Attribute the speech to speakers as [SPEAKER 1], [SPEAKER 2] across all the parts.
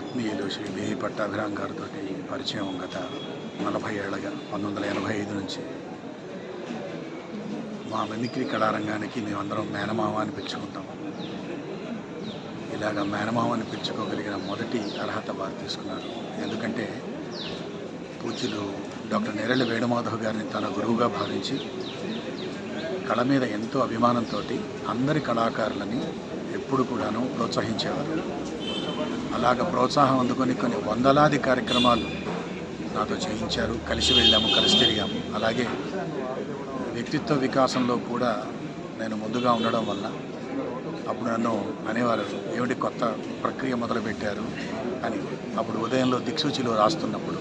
[SPEAKER 1] ఆత్మీయులు శ్రీ బిహి పట్టాభిరామ్ గారితో పరిచయం గత నలభై ఏళ్ళగా పంతొమ్మిది వందల ఎనభై ఐదు నుంచి. మా మిమిక్రీ కళారంగానికి మేమందరం మేనమామ అని పిలుచుకుంటాం. ఇలాగ మేనమామ అని పిలుచుకోగలిగిన మొదటి అర్హత వారు తీసుకున్నారు. ఎందుకంటే పూజ్యులు డాక్టర్ నేరళ్ళ వేణుమాధవ్ గారిని తన గురువుగా భావించి కళ మీద ఎంతో అభిమానంతో అందరి కళాకారులని ఎప్పుడు కూడాను ప్రోత్సహించేవారు. అలాగ ప్రోత్సాహం అందుకొని కొన్ని వందలాది కార్యక్రమాలు నాతో చేయించారు. కలిసి వెళ్ళాము కలిసి తిరిగాము. అలాగే వ్యక్తిత్వ వికాసంలో కూడా నేను ముందుగా ఉండడం వల్ల అప్పుడు నన్ను అనేవారు ఏమిటి కొత్త ప్రక్రియ మొదలుపెట్టారు? అని. అప్పుడు ఉదయంలో దిక్సూచిలో రాస్తున్నప్పుడు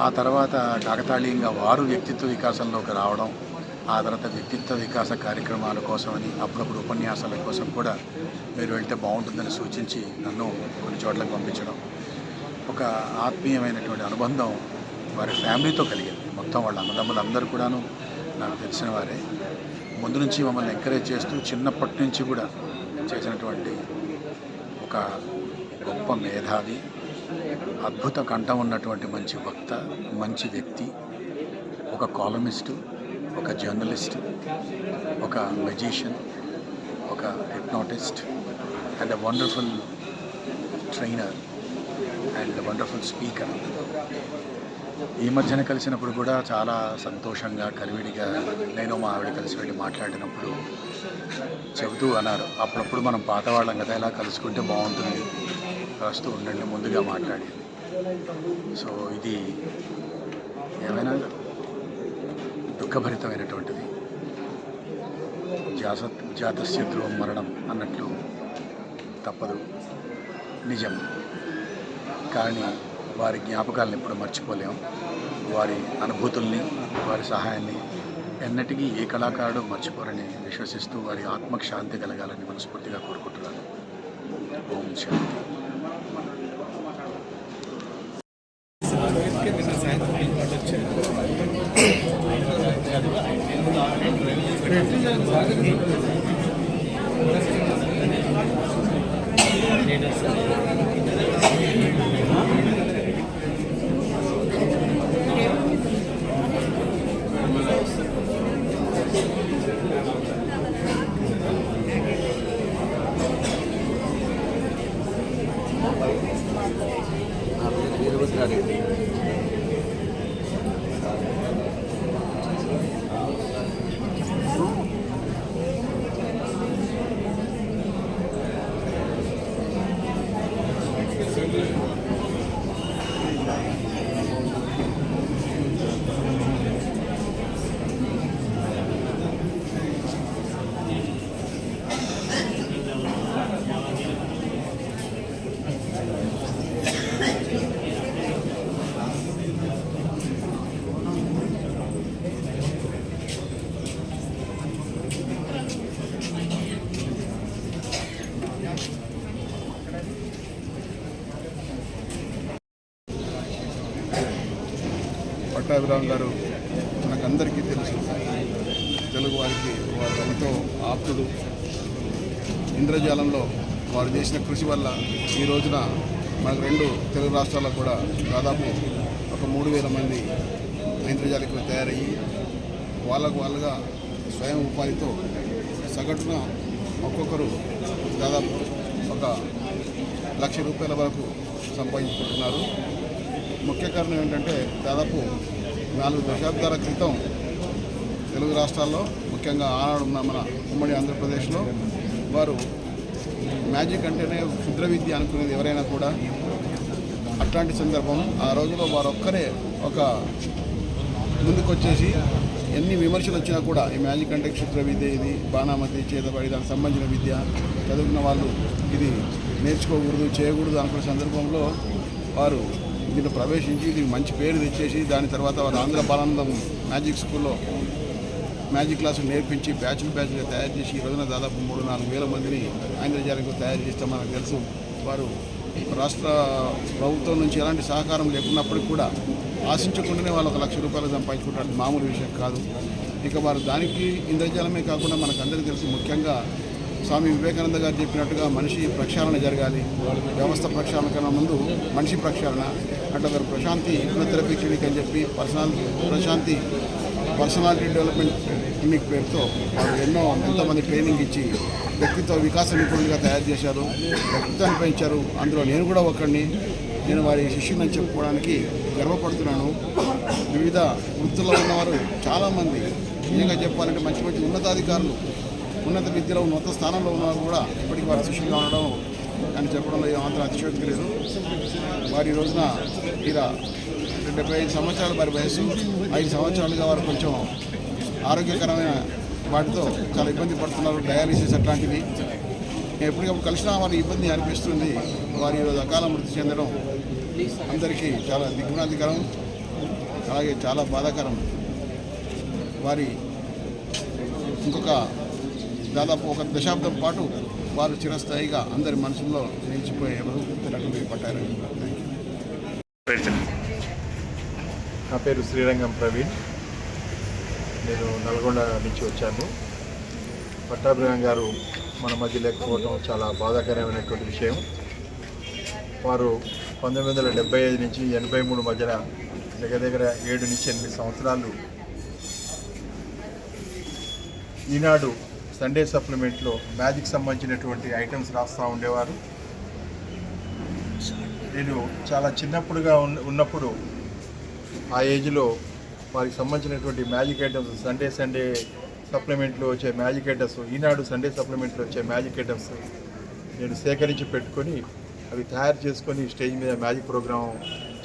[SPEAKER 1] ఆ తర్వాత కాకతాళీయంగా వారు వ్యక్తిత్వ వికాసంలోకి రావడం ఆ తర్వాత వ్యక్తిత్వ వికాస కార్యక్రమాల కోసమని అప్పుడప్పుడు ఉపన్యాసాల కోసం కూడా మీరు వెళ్తే బాగుంటుందని సూచించి నన్ను కొన్ని చోట్లకు పంపించడం ఒక ఆత్మీయమైనటువంటి అనుబంధం వారి ఫ్యామిలీతో కలిగింది. మొత్తం వాళ్ళ అన్నదమ్ములు అందరూ కూడాను నాకు తెలిసిన వారే. ముందు నుంచి మమ్మల్ని ఎంకరేజ్ చేస్తూ చిన్నప్పటి నుంచి కూడా చేసినటువంటి ఒక గొప్ప మేధావి అద్భుత కంఠం ఉన్నటువంటి మంచి వక్త మంచి వ్యక్తి ఒక కాలమిస్టు ఒక జర్నలిస్ట్ ఒక మెజీషియన్ ఒక hypnotist and a wonderful trainer and wonderful speaker ఈ మధ్యన కలిసినప్పుడు కూడా చాలా సంతోషంగా కలివిడిగా నేను మా ఆవిడ కలిసి వెళ్ళి మాట్లాడినప్పుడు చెబుతూ అన్నారు. అప్పుడప్పుడు మనం పాతవాళ్ళం కదా ఇలా కలుసుకుంటే బాగుంటుంది రాస్తూ ఉండండి ముందుగా మాట్లాడి. సో ఇది ఏమైనా దుఃఖభరితమైనటువంటిది? జాస జాతస్య ధ్రువం మరణం అన్నట్లు తప్పదు. నిజం. కానీ వారి జ్ఞాపకాలను ఎప్పుడు మర్చిపోలేం. వారి అనుభూతుల్ని వారి సహాయాన్ని ఎన్నటికీ ఏ కళాకారుడు మర్చిపోరని విశ్వసిస్తూ వారి ఆత్మకు శాంతి కలగాలని మనస్ఫూర్తిగా కోరుకుంటున్నాను. ఓం శాంతి.
[SPEAKER 2] இருபத்தி நாலு పట్టాభిరామ్ గారు మనకందరికీ తెలుసు. తెలుగు వారికి వారు ఎంతో ఆప్తుడు ఇంద్రజాలంలో వారు చేసిన కృషి వల్ల ఈ రోజున మనకు రెండు తెలుగు రాష్ట్రాల్లో కూడా దాదాపు ఒక మూడు వేల మంది ఇంద్రజాలికులు తయారయ్యి వాళ్ళకు వాళ్ళుగా స్వయం ఉపాధితో సగటున ఒక్కొక్కరు దాదాపు ఒక లక్ష రూపాయల వరకు సంపాదించుకుంటున్నారు. ముఖ్య కారణం ఏంటంటే దాదాపు నాలుగు దశాబ్దాల క్రితం తెలుగు రాష్ట్రాల్లో ముఖ్యంగా ఆనాడు ఉన్న మన ఉమ్మడి ఆంధ్రప్రదేశ్లో వారు మ్యాజిక్ అంటేనే క్షుద్ర విద్య అనుకునేది ఎవరైనా కూడా. అట్లాంటి సందర్భం ఆ రోజులో వారు ఒక్కరే ఒక ముందుకొచ్చేసి ఎన్ని విమర్శలు వచ్చినా కూడా ఈ మ్యాజిక్ అంటే క్షుద్ర విద్య ఇది బాణామతి చేతబడి దానికి సంబంధించిన విద్య చదువుకున్న వాళ్ళు ఇది నేర్చుకోకూడదు చేయకూడదు అనుకునే సందర్భంలో వారు దీంట్లో ప్రవేశించి దీనికి మంచి పేరు తెచ్చేసి దాని తర్వాత వారు ఆంధ్ర బాలానందం మ్యాజిక్ స్కూల్లో మ్యాజిక్ క్లాసులు నేర్పించి బ్యాచ్లు బ్యాచ్లుగా తయారు చేసి ఈ రోజున దాదాపు మూడు నాలుగు వేల మందిని ఆంధ్రజాలకు తయారు చేస్తే మనకు తెలుసు. వారు రాష్ట్ర ప్రభుత్వం నుంచి ఎలాంటి సహకారం లేకున్నప్పటికీ కూడా ఆశించకుండానే వాళ్ళు ఒక లక్ష రూపాయలు సంపాదించుకుంటారు. మామూలు విషయం కాదు. ఇక వారు దానికి ఇంద్రజాలమే కాకుండా మనకు అందరికీ తెలుసు ముఖ్యంగా స్వామి వివేకానంద గారు చెప్పినట్టుగా మనిషి ప్రక్షాళన జరగాలి. వ్యవస్థ ప్రక్షాళన కన్నా ముందు మనిషి ప్రక్షాళన. అట్లా ప్రశాంతి హిప్నోథెరపీ క్లినిక్ అని చెప్పి personal Prashanti personality development clinic పేరుతో వారు ఎన్నో ఎంతోమంది ట్రైనింగ్ ఇచ్చి వ్యక్తిత్వ వికాస నిపుణులుగా తయారు చేశారు. వ్యక్తిత్వాన్ని పెంచారు. అందులో నేను కూడా ఒకరిని నేను వారి శిష్యుని చెప్పుకోవడానికి గర్వపడుతున్నాను. వివిధ వృత్తుల్లో ఉన్నవారు చాలామంది. నిజంగా చెప్పాలంటే మంచి మంచి ఉన్నతాధికారులు. ఉన్నత విద్యలో ఉన్నత స్థానంలో ఉన్నారు కూడా ఇప్పటికీ వారి శిష్యులుగా ఉండడం అని చెప్పడంలో ఏమాత్రం అతిశయోక్తి లేదు. వారి రోజున ఇలా డెబ్బై ఐదు సంవత్సరాలు వారి వయసు ఐదు సంవత్సరాలుగా వారు కొంచెం ఆరోగ్యకరమైన వాటితో చాలా ఇబ్బంది పడుతున్నారు. డయాలిసిస్ అట్లాంటివి. ఎప్పటికప్పుడు కలిసినా వారి ఇబ్బంది అనిపిస్తుంది. వారి ఈరోజు అకాల మృతి చెందడం అందరికీ చాలా దిగ్భ్రాంతికరం అలాగే చాలా బాధాకరం. వారి ఇంకొక దాదాపు ఒక దశాబ్దం పాటు వారు చిరస్థాయిగా అందరి మనసుల్లో నిలిచిపోయారు రకమే పట్టారు
[SPEAKER 3] నా పేరు శ్రీరంగం ప్రవీణ్. నేను నల్గొండ నుంచి వచ్చాను. పట్టాభిరామ్ గారు మన మధ్య లేకపోవడం చాలా బాధాకరమైనటువంటి విషయం. వారు పంతొమ్మిది వందల డెబ్బై ఐదు నుంచి ఎనభై మూడు మధ్యన దగ్గర దగ్గర ఏడు నుంచి ఎనిమిది సంవత్సరాలు ఈనాడు సండే సప్లిమెంట్లో మ్యాజిక్ సంబంధించినటువంటి ఐటమ్స్ రాస్తూ ఉండేవారు. నేను చాలా చిన్నప్పుడుగా ఉన్న ఉన్నప్పుడు ఆ ఏజ్లో వారికి సంబంధించినటువంటి మ్యాజిక్ ఐటమ్స్ సండే సండే సప్లిమెంట్లో వచ్చే మ్యాజిక్ ఐటమ్స్ ఈనాడు సండే సప్లిమెంట్లో వచ్చే మ్యాజిక్ ఐటమ్స్ నేను సేకరించి పెట్టుకొని అవి తయారు చేసుకొని స్టేజ్ మీద మ్యాజిక్ ప్రోగ్రామ్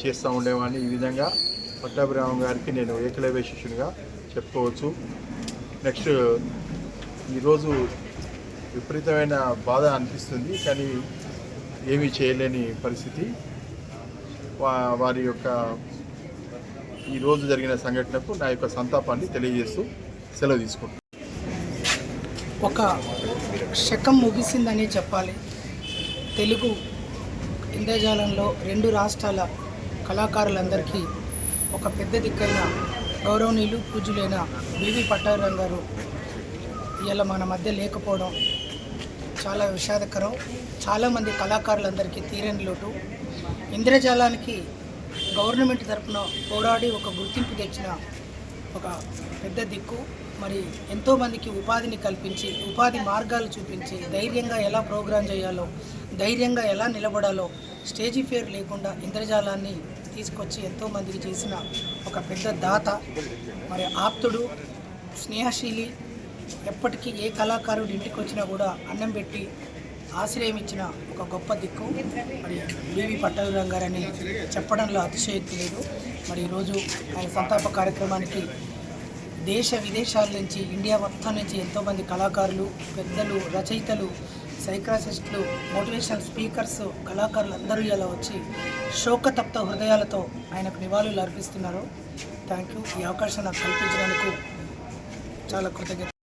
[SPEAKER 3] చేస్తూ ఉండేవాడిని. ఈ విధంగా పట్టాభిరామం గారికి నేను ఏకలవ్య శిష్యునిగా చెప్పుకోవచ్చు. నెక్స్ట్ ఈరోజు విపరీతమైన బాధ అనిపిస్తుంది కానీ ఏమీ చేయలేని పరిస్థితి. వా వారి యొక్క ఈరోజు జరిగిన సంఘటనకు నా యొక్క సంతాపాన్ని తెలియజేస్తూ సెలవు తీసుకుంటాను
[SPEAKER 4] ఒక శకం ముగిసిందని చెప్పాలి. తెలుగు ఇంద్రజాలంలో రెండు రాష్ట్రాల కళాకారులందరికీ ఒక పెద్ద దిక్కైన గౌరవనీయులు పూజలైన బీవీ పట్టాభిరామ్ గారు ఇలా మన మధ్య లేకపోవడం చాలా విషాదకరం. చాలామంది కళాకారులందరికీ తీరని లోటు. ఇంద్రజాలానికి గవర్నమెంట్ తరపున పోరాడి ఒక గుర్తింపు తెచ్చిన ఒక పెద్ద దిక్కు. మరి ఎంతోమందికి ఉపాధిని కల్పించి ఉపాధి మార్గాలు చూపించి ధైర్యంగా ఎలా ప్రోగ్రాం చేయాలో ధైర్యంగా ఎలా నిలబడాలో స్టేజీ ఫేర్ లేకుండా ఇంద్రజాలాన్ని తీసుకొచ్చి ఎంతోమందికి చేసిన ఒక పెద్ద దాత మరి ఆప్తుడు స్నేహశీలి ఎప్పటికీ ఏ కళాకారుడు ఇంటికి వచ్చినా కూడా అన్నం పెట్టి ఆశ్రయం ఇచ్చిన ఒక గొప్ప దిక్కు. మరి బీవీ పట్టాభిరామ్ గారని చెప్పడంలో అతిశయోక్తి లేదు. మరి ఈరోజు ఆయన సంతాప కార్యక్రమానికి దేశ విదేశాల నుంచి ఇండియా మొత్తం నుంచి ఎంతోమంది కళాకారులు పెద్దలు రచయితలు సైక్రాసిస్టులు మోటివేషనల్ స్పీకర్స్ కళాకారులు అందరూ ఇలా వచ్చి శోకతప్త హృదయాలతో ఆయనకు నివాళులు అర్పిస్తున్నారు. Thank you. ఈ అవకాశం నాకు కల్పించడానికి చాలా కృతజ్ఞత